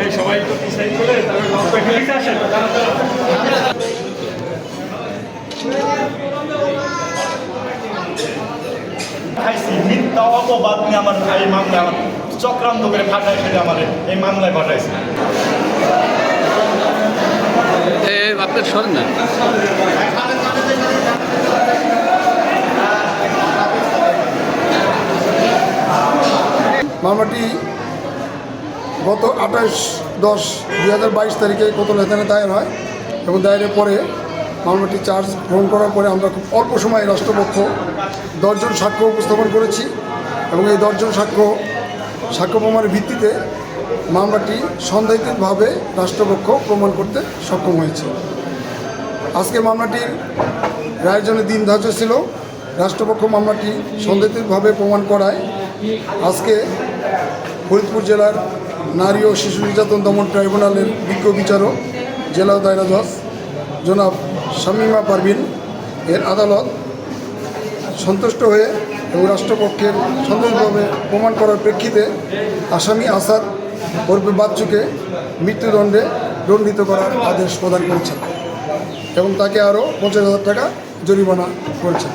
এই সবাই তো পিছাই করে তারপরে লক আসেন। খাইছি মিথ্যা অপবাদ নিয়ে আমার এই মামলা চক্রান্ত করে ফাটাই ফেলে আমার এই মামলায় পাঠাইছে এ আপনার সরেন না। মামলাটি গত আঠাশ দশ দুই হাজার বাইশ তারিখে কোতল এখানে দায়ের হয় এবং দায়েরের পরে মামলাটি চার্জ গ্রহণ করার পরে আমরা খুব অল্প সময়ে রাষ্ট্রপক্ষ দশজন সাক্ষ্য উপস্থাপন করেছি এবং এই দশজন সাক্ষ্য সাক্ষ্য প্রমাণের ভিত্তিতে মামলাটি সন্দেহিতভাবে রাষ্ট্রপক্ষ প্রমাণ করতে সক্ষম হয়েছে। আজকে মামলাটির রায়ের জন্য দিন ধার্য ছিল। রাষ্ট্রপক্ষ মামলাটি সন্দেহিতভাবে প্রমাণ করায় আজকে ফরিদপুর জেলার নারী ও শিশু নির্যাতন দমন ট্রাইব্যুনালের বিজ্ঞ বিচারক, জেলা দায়রা জজ, জনাব শামিমা পারভিন এর আদালত সন্তুষ্ট হয়ে এবং রাষ্ট্রপক্ষের সন্দেহভাবে প্রমাণ করার প্রেক্ষিতে আসামি আসাদ ওরফে বাচ্চুকে মৃত্যুদণ্ডে দণ্ডিত করার আদেশ প্রদান করেছেন এবং তাকে আরও পঞ্চাশ হাজার টাকা জরিমানা করেছেন।